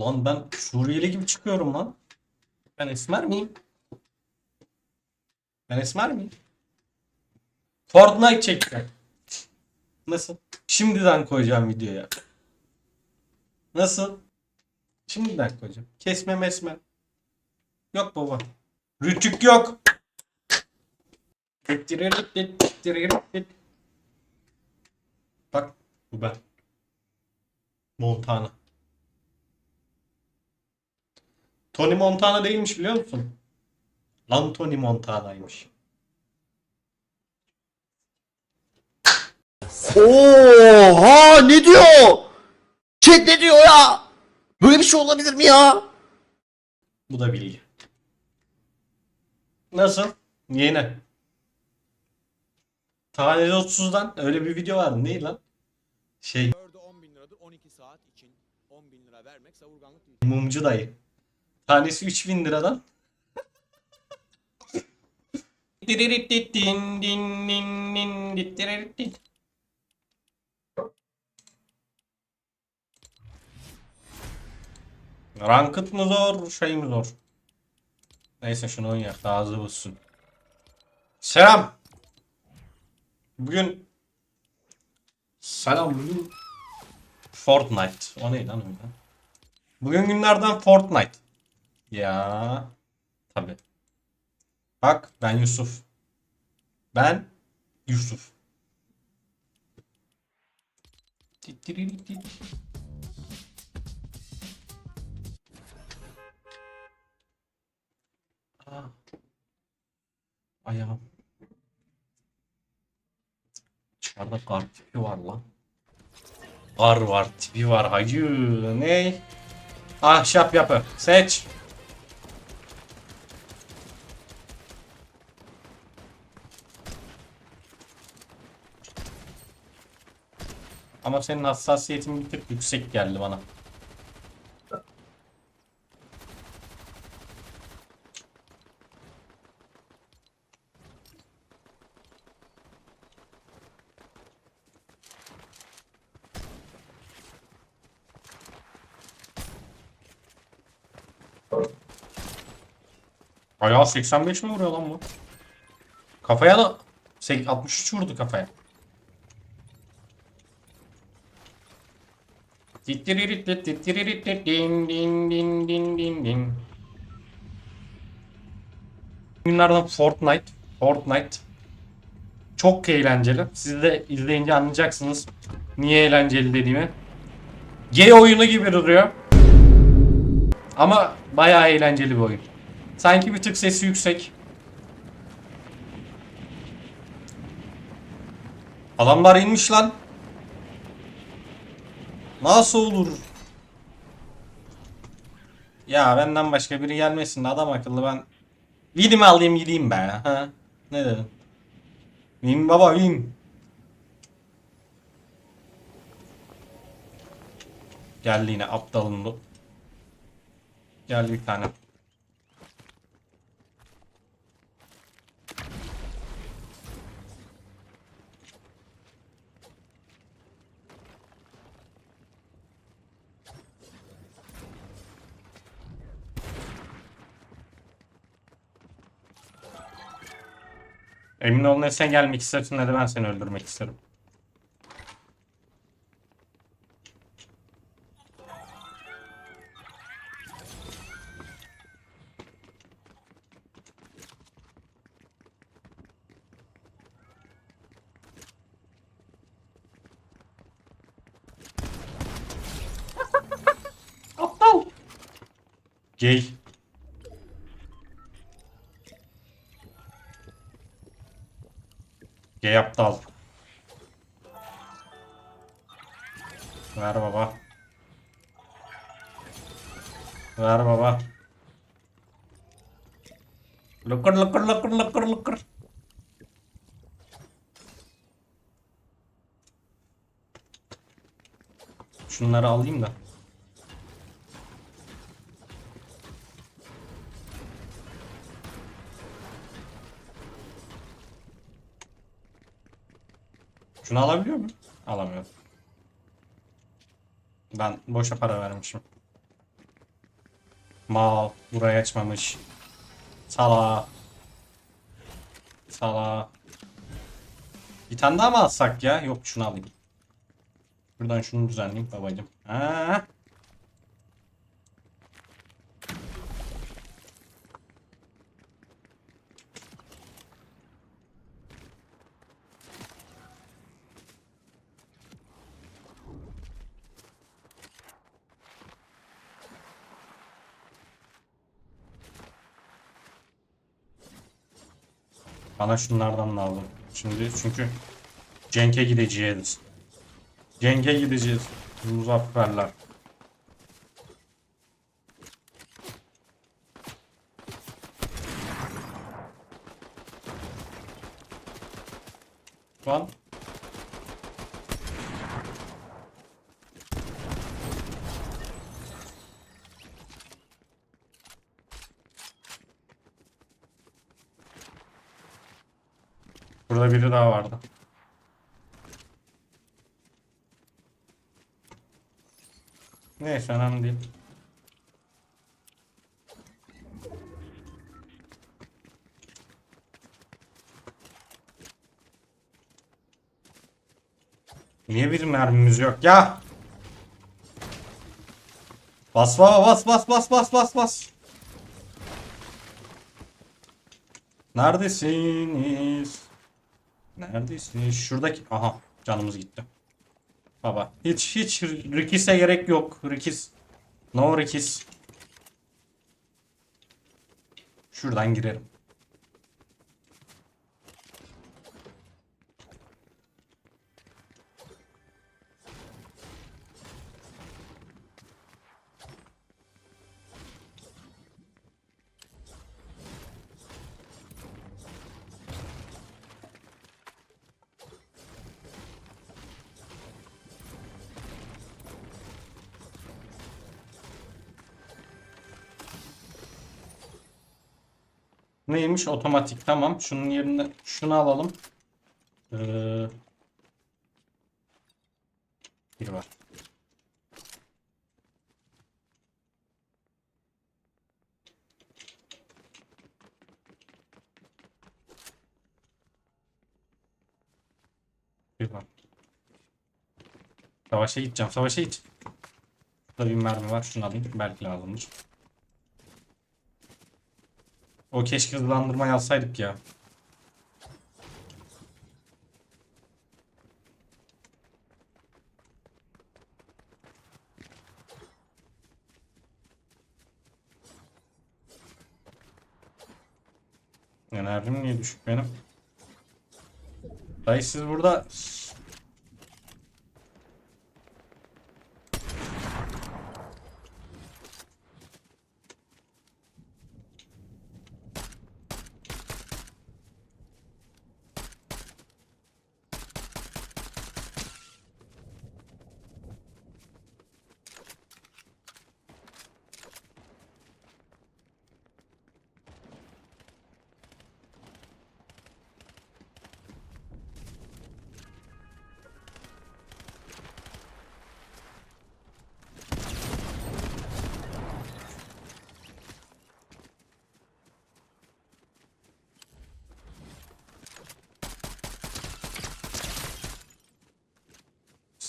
Lan ben Suriyeli gibi çıkıyorum lan. Ben esmer miyim? Ben esmer miyim? Fortnite çekeceğim. Nasıl? Şimdiden koyacağım videoya. Nasıl? Şimdiden koyacağım. Kesme mesme. Yok baba. Rütük yok. Bak bu ben. Montana. Tony Montana değilmiş biliyor musun? Lan Tony Montana'ymış. Oha ne diyor? Chat ne diyor ya? Böyle bir şey olabilir mi ya? Bu da bilgi. Nasıl? Yeni. Taneli 30'dan öyle bir video vardı. Değil lan? Şey Dördü 10 bin liradır 12 saat için 10 bin lira vermek savurganlık değil. mumcu dayı. Tanesi 3000 liradan. Ranked mı zor, şey mi zor? Neyse şunu oynayak daha hızlı bulsun. Selam. Bugün Selam bugün Fortnite. O ne lan öyle? Bugün günlerden Fortnite. Ya tabi. Bak ben Yusuf. Ben Yusuf. Aa. Ayağım. Dışarıda kar tipi var lan. Kar var, tipi var. Hacı ne? Ahşap yapı. Seç. Ama senin hassasiyetin bir tık yüksek geldi bana. Ayağı 85 mi vuruyor lan bu? Kafaya da sek- 63 vurdu kafaya. Din. Günlerden Fortnite. Fortnite. Çok eğlenceli. Siz de izleyince anlayacaksınız niye eğlenceli dediğimi. G oyunu gibi duruyor. Ama bayağı eğlenceli bir oyun. Sanki bir tık sesi yüksek. Adamlar inmiş lan. Nasıl olur? Ya benden başka biri gelmesin adam akıllı ben Win'imi alayım gideyim be ha. Ne dedin? Win baba win. Geldi yine aptalın bu. Geldi bir tane. Emin ol ne sen gelmek istersin ne de ben seni öldürmek isterim. Aptal. Gay. Gay aptal. Ver baba. Ver baba. Lıkır lıkır lıkır lıkır lıkır. Şunları alayım da. Şunu alabiliyor muyum? Alamıyorum. Ben boşa para vermişim. Mal burayı açmamış. Sala. Sala. Bir tane daha mı alsak ya? Yok şunu alayım. Buradan şunu düzenleyeyim babacım. Ha. Bana şunlardan lazım. Şimdi çünkü Cenk'e gideceğiz. Cenk'e gideceğiz. Muzafferler. Lan. Burada biri daha vardı. Neyse önemli değil. Niye bir mermimiz yok ya? Bas bas bas bas bas bas bas. Neredesiniz? Neredesiniz? Şuradaki... Aha canımız gitti. Baba hiç hiç rikise gerek yok. Rikis. No rikis. Şuradan girelim. Neymiş? Otomatik. Tamam. Şunun yerine şunu alalım. Ee, bir var. Bir var. Savaşa gideceğim. Savaşa git. Burada bir mermi var. Şunu alayım. Belki lazımdır. O keşke hızlandırma yazsaydık ya. Enerjim niye düşük benim? Dayı siz burada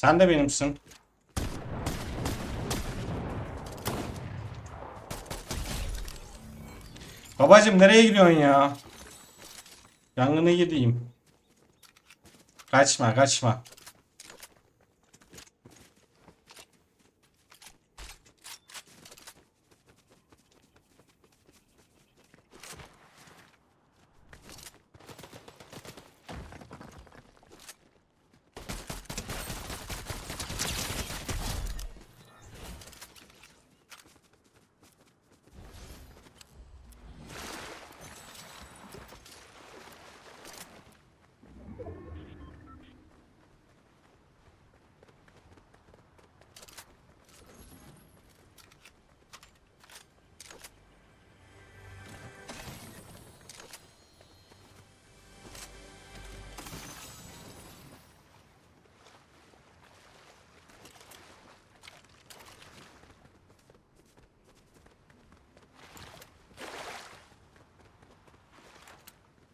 sen de benimsin. Babacım nereye gidiyorsun ya? Yangına gideyim. Kaçma kaçma.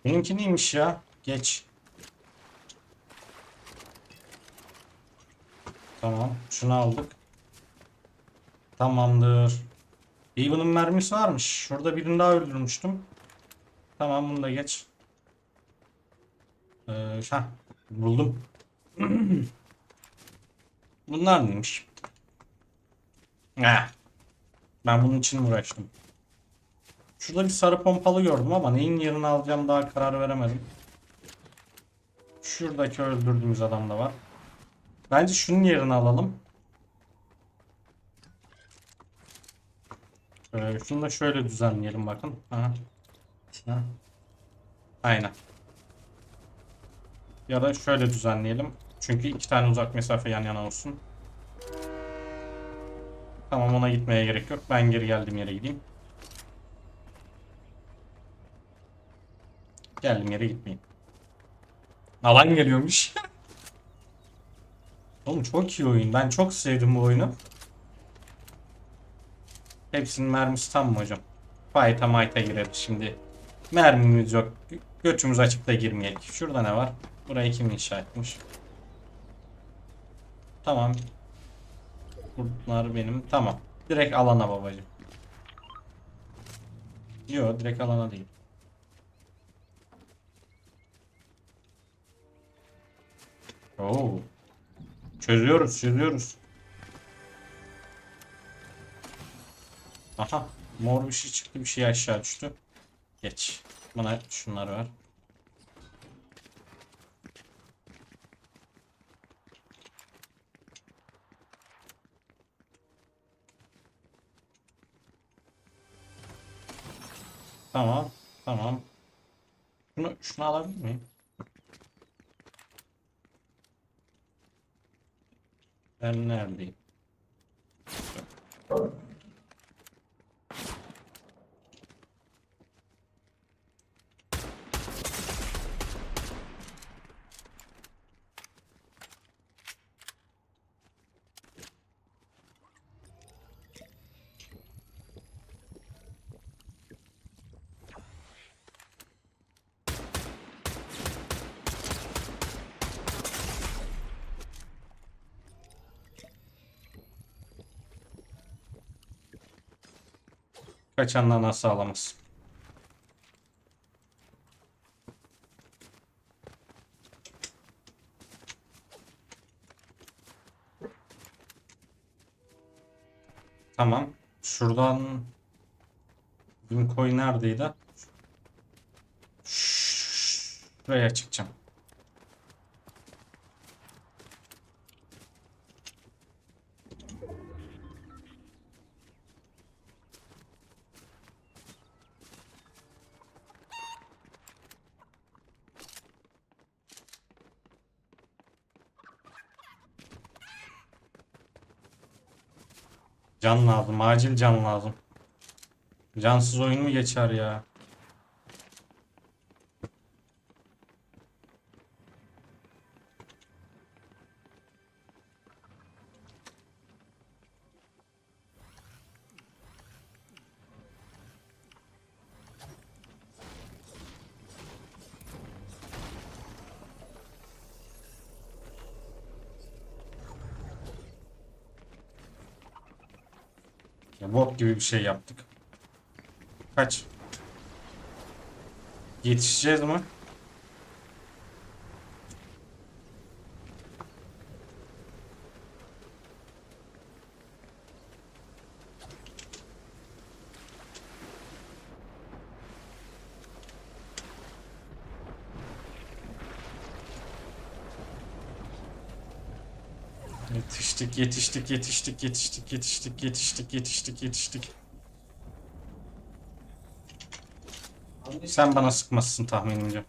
Benimki neymiş ya? Geç. Tamam. Şunu aldık. Tamamdır. Even'ın mermisi varmış. Şurada birini daha öldürmüştüm. Tamam bunu da geç. Ee, heh, buldum. Bunlar neymiş? Heh. Ben bunun için uğraştım. Şurada bir sarı pompalı gördüm ama neyin yerini alacağım daha karar veremedim. Şuradaki öldürdüğümüz adam da var. Bence şunun yerini alalım. Ee, şunu da şöyle düzenleyelim bakın. Aha. Ha. Aynen. Ya da şöyle düzenleyelim. Çünkü iki tane uzak mesafe yan yana olsun. Tamam ona gitmeye gerek yok. Ben geri geldiğim yere gideyim. Geldim yere gitmeyeyim. Alan geliyormuş. Oğlum çok iyi oyun. Ben çok sevdim bu oyunu. Hepsinin mermisi tam mı hocam? Fight'a mayta gireriz şimdi. Mermimiz yok. Göçümüz açık da girmeyelim. Şurada ne var? Burayı kim inşa etmiş? Tamam. Bunlar benim. Tamam. Direkt alana babacım. Yok direkt alana değil. Oo. Çözüyoruz, çözüyoruz. Aha, mor bir şey çıktı, bir şey aşağı düştü. Geç. Bana şunları ver. Tamam, tamam. Şunu, şunu alabilir miyim? Ben neredeyim? Kaçanlar nasıl alamaz? Tamam. Şuradan Bizim koy neredeydi? Şuraya çıkacağım. Can lazım. Acil can lazım. Cansız oyun mu geçer ya? Ya gibi bir şey yaptık. Kaç. Yetişeceğiz mi? Yetiştik, yetiştik, yetiştik, yetiştik, yetiştik, yetiştik, yetiştik, yetiştik. Sen bana sıkmazsın tahminimce.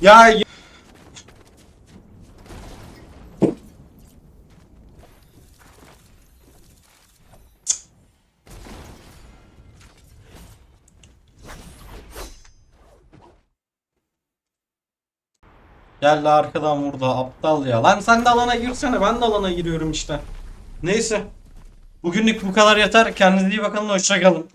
Ya y- Geldi arkadan vurdu aptal ya. Lan sen de alana girsene ben de alana giriyorum işte. Neyse. Bugünlük bu kadar yeter. Kendinize iyi bakın. Hoşçakalın.